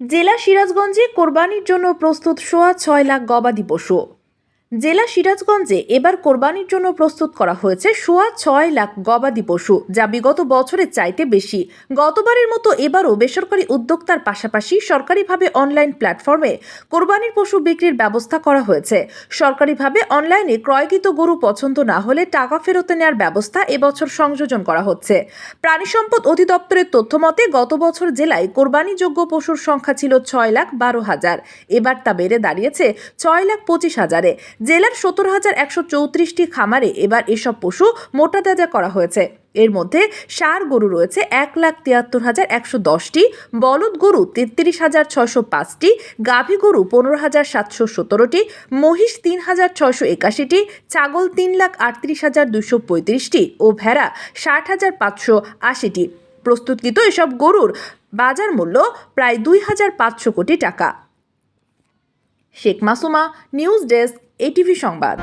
জেলা সিরাজগঞ্জে কোরবানির জন্য প্রস্তুত সোয়া ছয় লাখ গবাদি পশু। জেলা সিরাজগঞ্জে এবার কোরবানির জন্য প্রস্তুত করা হয়েছে সোয়া ছয় লাখ গবাদি পশু, যা বিগত বছরের চাইতে বেশি। গতবারের মতো এবারও বেসরকারি উদ্যোক্তার পাশাপাশি সরকারিভাবে অনলাইন প্ল্যাটফর্মে কোরবানির পশু বিক্রির ব্যবস্থা করা হয়েছে। সরকারিভাবে অনলাইনে ক্রয়কৃত গরু পছন্দ না হলে টাকা ফেরত নেওয়ার ব্যবস্থা এবছর সংযোজন করা হচ্ছে। প্রাণী সম্পদ অধিদপ্তরের তথ্য মতে, গত বছর জেলায় কোরবানিযোগ্য পশুর সংখ্যা ছিল ছয় লাখ বারো হাজার। এবার তা বেড়ে দাঁড়িয়েছে ছয় লাখ পঁচিশ হাজারে। জেলার সতেরো হাজার একশো চৌত্রিশটি খামারে এবার এসব পশু মোটা তাজা করা হয়েছে। এর মধ্যে ষাঁড় গরু রয়েছে এক লাখ তিয়াত্তর হাজার একশো দশটি, বলদ গরু তেত্রিশ হাজার ছশো পাঁচটি, গাভী গরু পনেরো হাজার সাতশো সতেরোটি, মহিষ তিন হাজার ছশো একাশিটি, ছাগল তিন লাখ আটত্রিশ হাজার দুশো পঁয়ত্রিশটি ও ভেড়া ষাট হাজার পাঁচশো আশিটি। প্রস্তুতকৃত এসব গরুর বাজার মূল্য প্রায় দুই হাজার পাঁচশো কোটি টাকা। Sheikh Masuma news desk ATV সংবাদ।